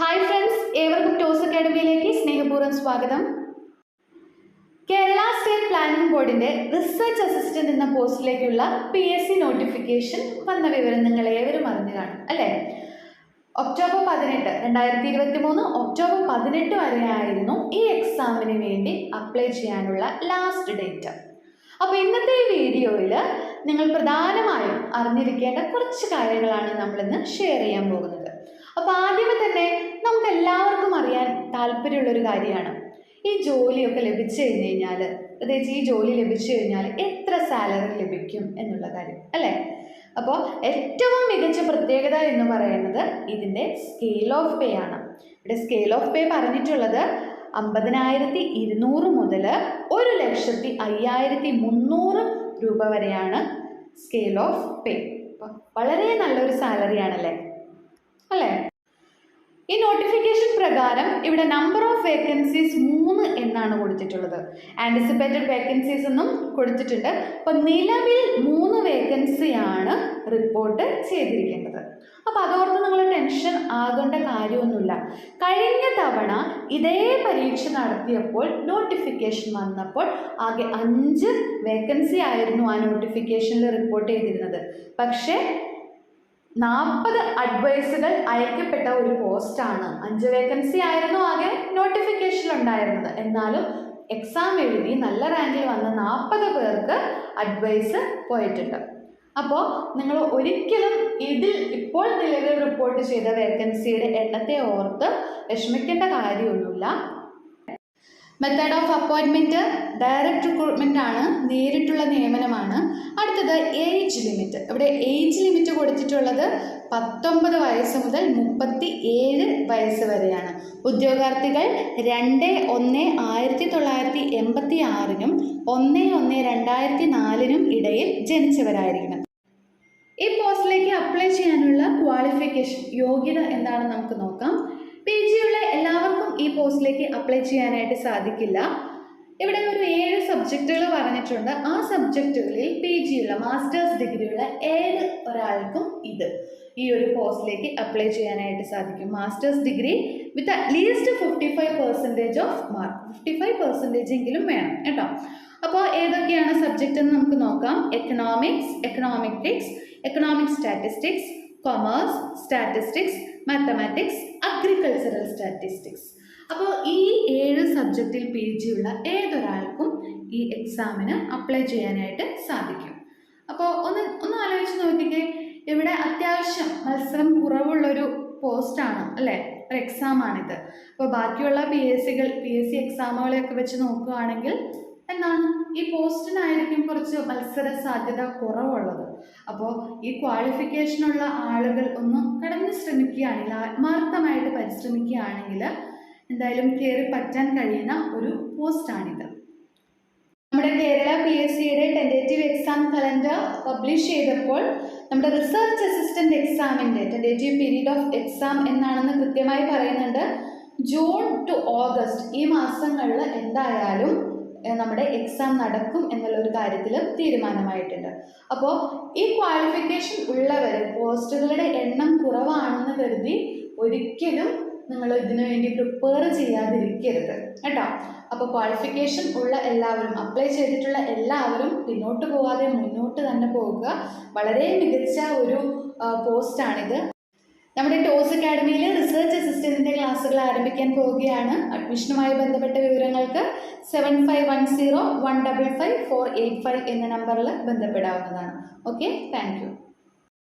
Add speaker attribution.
Speaker 1: Hi friends ഏവർക്കും toss അക്കാഡമിയിലേക്ക് സ്നേഹപൂർവം സ്വാഗതം. കേരള സ്റ്റേറ്റ് പ്ലാനിംഗ് ബോർഡിന്റെ റിസർച്ച് അസിസ്റ്റന്റ് എന്ന പോസ്റ്റിലേക്കുള്ള പി എസ് സി നോട്ടിഫിക്കേഷൻ വന്ന വിവരം നിങ്ങൾ ഏവരും അറിഞ്ഞു കാണും അല്ലേ? ഒക്ടോബർ പതിനെട്ട് രണ്ടായിരത്തി ഇരുപത്തി മൂന്ന് ഒക്ടോബർ പതിനെട്ട് വരെയായിരുന്നു ഈ എക്സാമിന് വേണ്ടി അപ്ലൈ ചെയ്യാനുള്ള ലാസ്റ്റ് ഡേറ്റ് അപ്പോൾ ഇന്നത്തെ ഈ വീഡിയോയിൽ നിങ്ങൾ പ്രധാനമായും അറിഞ്ഞിരിക്കേണ്ട കുറച്ച് കാര്യങ്ങളാണ് നമ്മളിന്ന് ഷെയർ ചെയ്യാൻ പോകുന്നത്. അപ്പോൾ ആദ്യമേ തന്നെ നമുക്ക് എല്ലാവർക്കും അറിയാൻ താല്പര്യമുള്ളൊരു കാര്യമാണ്. ഈ ജോലിയൊക്കെ ലഭിച്ചു കഴിഞ്ഞു കഴിഞ്ഞാൽ പ്രത്യേകിച്ച് ഈ ജോലി ലഭിച്ചു കഴിഞ്ഞാൽ എത്ര സാലറി ലഭിക്കും എന്നുള്ള കാര്യം അല്ലേ? അപ്പോൾ ഏറ്റവും മികച്ച പ്രത്യേകത എന്ന് പറയുന്നത് ഇതിന്റെ സ്കെയിൽ ഓഫ് പേ ആണ്. ഇവിടെ സ്കെയിൽ ഓഫ് പേ പറഞ്ഞിട്ടുള്ളത് അമ്പതിനായിരത്തി ഇരുന്നൂറ് മുതൽ ഒരു ലക്ഷത്തി അയ്യായിരത്തി മുന്നൂറ് രൂപ വരെയാണ് സ്കെയിൽ ഓഫ് പേ വളരെ നല്ലൊരു സാലറിയാണല്ലേ അല്ലേ? ഈ നോട്ടിഫിക്കേഷൻ പ്രകാരം ഇവിടെ നമ്പർ ഓഫ് വേക്കൻസീസ് മൂന്ന് എന്നാണ് കൊടുത്തിട്ടുള്ളത്. ആന്റിസിപ്പേറ്റഡ് വേക്കൻസീസ് എന്നും കൊടുത്തിട്ടുണ്ട്. അപ്പം നിലവിൽ മൂന്ന് വേക്കൻസിയാണ് റിപ്പോർട്ട് ചെയ്തിരിക്കേണ്ടത്. അപ്പോൾ അതോർത്ത് നിങ്ങൾ ടെൻഷൻ ആകേണ്ട കാര്യമൊന്നുമില്ല. കഴിഞ്ഞ തവണ ഇതേ പരീക്ഷ നടത്തിയപ്പോൾ നോട്ടിഫിക്കേഷൻ വന്നപ്പോൾ ആകെ അഞ്ച് വേക്കൻസി ആയിരുന്നു ആ നോട്ടിഫിക്കേഷനിൽ റിപ്പോർട്ട് ചെയ്തിരുന്നത്. പക്ഷേ നാൽപ്പത് അഡ്വൈസുകൾ അയക്കപ്പെട്ട ഒരു പോസ്റ്റാണ് അഞ്ച് വേക്കൻസി ആയിരുന്നു ആകെ നോട്ടിഫിക്കേഷൻ ഉണ്ടായിരുന്നത്. എന്നാലും എക്സാം എഴുതി നല്ല റാങ്കിൽ വന്ന നാൽപ്പത് പേർക്ക് അഡ്വൈസ് പോയിട്ടുണ്ട്. അപ്പോൾ നിങ്ങൾ ഒരിക്കലും ഇതിൽ ഇപ്പോൾ നിലവിൽ റിപ്പോർട്ട് ചെയ്ത വേക്കൻസിയുടെ എണ്ണത്തെ ഓർത്ത് വിഷമിക്കേണ്ട കാര്യമൊന്നുമില്ല. മെത്തേഡ് ഓഫ് അപ്പോയിൻമെന്റ് ഡയറക്റ്റ് റിക്രൂട്ട്മെന്റ് ആണ് നേരിട്ടുള്ള നിയമനമാണ്. അടുത്തത് ഏജ് ലിമിറ്റ് ഇവിടെ ഏജ് ലിമിറ്റ് കൊടുത്തിട്ടുള്ളത് പത്തൊമ്പത് വയസ്സ് മുതൽ മുപ്പത്തി ഏഴ് വയസ്സ് വരെയാണ്. ഉദ്യോഗാർത്ഥികൾ രണ്ട് ഒന്ന് ആയിരത്തി തൊള്ളായിരത്തി എൺപത്തി ആറിനും ഒന്ന് ഒന്ന് രണ്ടായിരത്തി നാലിനും ഇടയിൽ ജനിച്ചവരായിരിക്കണം. ഈ പോസ്റ്റിലേക്ക് അപ്ലൈ ചെയ്യാനുള്ള ക്വാളിഫിക്കേഷൻ യോഗ്യത എന്താണെന്ന് നമുക്ക് നോക്കാം. പി ജിയുള്ള എല്ലാവർക്കും ഈ പോസ്റ്റിലേക്ക് അപ്ലൈ ചെയ്യാനായിട്ട് സാധിക്കില്ല. ഇവിടെ ഒരു ഏഴ് സബ്ജക്റ്റുകൾ പറഞ്ഞിട്ടുണ്ട്. ആ സബ്ജക്റ്റുകളിൽ പി ജി ഉള്ള മാസ്റ്റേഴ്സ് ഡിഗ്രിയുള്ള ഏത് ഒരാൾക്കും ഇത് ഈ ഒരു പോസ്റ്റിലേക്ക് അപ്ലൈ ചെയ്യാനായിട്ട് സാധിക്കും. Masters degree with at least fifty five percentage of mark fifty five percentage എങ്കിലും വേണം കേട്ടോ. അപ്പോൾ ഏതൊക്കെയാണ് സബ്ജക്റ്റ് എന്ന് നമുക്ക് നോക്കാം. Economics economics economic statistics commerce statistics mathematics agricultural statistics അപ്പോൾ ഈ ഏഴ് സബ്ജക്റ്റിൽ പി ജി ഉള്ള ഏതൊരാൾക്കും ഈ എക്സാമിന് അപ്ലൈ ചെയ്യാനായിട്ട് സാധിക്കും. അപ്പോൾ ഒന്ന് ഒന്ന് ആലോചിച്ച് നോക്കിക്കേ. ഇവിടെ അത്യാവശ്യം മത്സരം കുറവുള്ളൊരു പോസ്റ്റാണ് അല്ലേ? ഒരു എക്സാമാണിത് അപ്പോൾ ബാക്കിയുള്ള പി എസ് സികൾ പി എസ് സി എക്സാമുകളെയൊക്കെ വെച്ച് നോക്കുകയാണെങ്കിൽ എന്താണ് ഈ പോസ്റ്റിനായിരിക്കും കുറച്ച് മത്സര സാധ്യത കുറവുള്ളത്. അപ്പോൾ ഈ ക്വാളിഫിക്കേഷനുള്ള ആളുകൾ ഒന്ന് കടന്ന് ശ്രമിക്കുകയാണെങ്കിൽ ആത്മാർത്ഥമായിട്ട് പരിശ്രമിക്കുകയാണെങ്കിൽ എന്തായാലും കയറി പറ്റാൻ കഴിയുന്ന ഒരു പോസ്റ്റാണിത്. നമ്മുടെ കേരള പി എസ് സിയുടെ ടെന്റേറ്റീവ് എക്സാം കലണ്ടർ പബ്ലിഷ് ചെയ്തപ്പോൾ നമ്മുടെ റിസർച്ച് അസിസ്റ്റന്റ് എക്സാമിന്റെ ടെന്റേറ്റീവ് പീരീഡ് ഓഫ് എക്സാം എന്നാണെന്ന് കൃത്യമായി പറയുന്നുണ്ട്. ജൂൺ ടു ഓഗസ്റ്റ് ഈ മാസങ്ങളിൽ എന്തായാലും നമ്മുടെ എക്സാം നടക്കും എന്നുള്ള ഒരു കാര്യത്തിൽ തീരുമാനമായിട്ടുണ്ട്. അപ്പോൾ ഈ ക്വാളിഫിക്കേഷൻ ഉള്ളവർ പോസ്റ്റുകളുടെ എണ്ണം കുറവാണെന്ന് കരുതി ഒരിക്കലും നിങ്ങൾ ഇതിനു വേണ്ടി പ്രിപ്പയർ ചെയ്യാതിരിക്കരുത്. കേട്ടോ? അപ്പോൾ ക്വാളിഫിക്കേഷൻ ഉള്ള എല്ലാവരും അപ്ലൈ ചെയ്തിട്ടുള്ള എല്ലാവരും പിന്നോട്ട് പോവാതെ മുന്നോട്ട് തന്നെ പോകുക വളരെ മികച്ച ഒരു പോസ്റ്റാണിത് നമ്മുടെ ടോസ് അക്കാഡമിയിൽ റിസർച്ച് അസിസ്റ്റന്റിന്റെ ക്ലാസ്സുകൾ ആരംഭിക്കാൻ പോവുകയാണ്. അഡ്മിഷനുമായി ബന്ധപ്പെട്ട വിവരങ്ങൾക്ക് seven five one zero one double five four eight five എന്ന നമ്പറിൽ ബന്ധപ്പെടാവുന്നതാണ്. Okay thank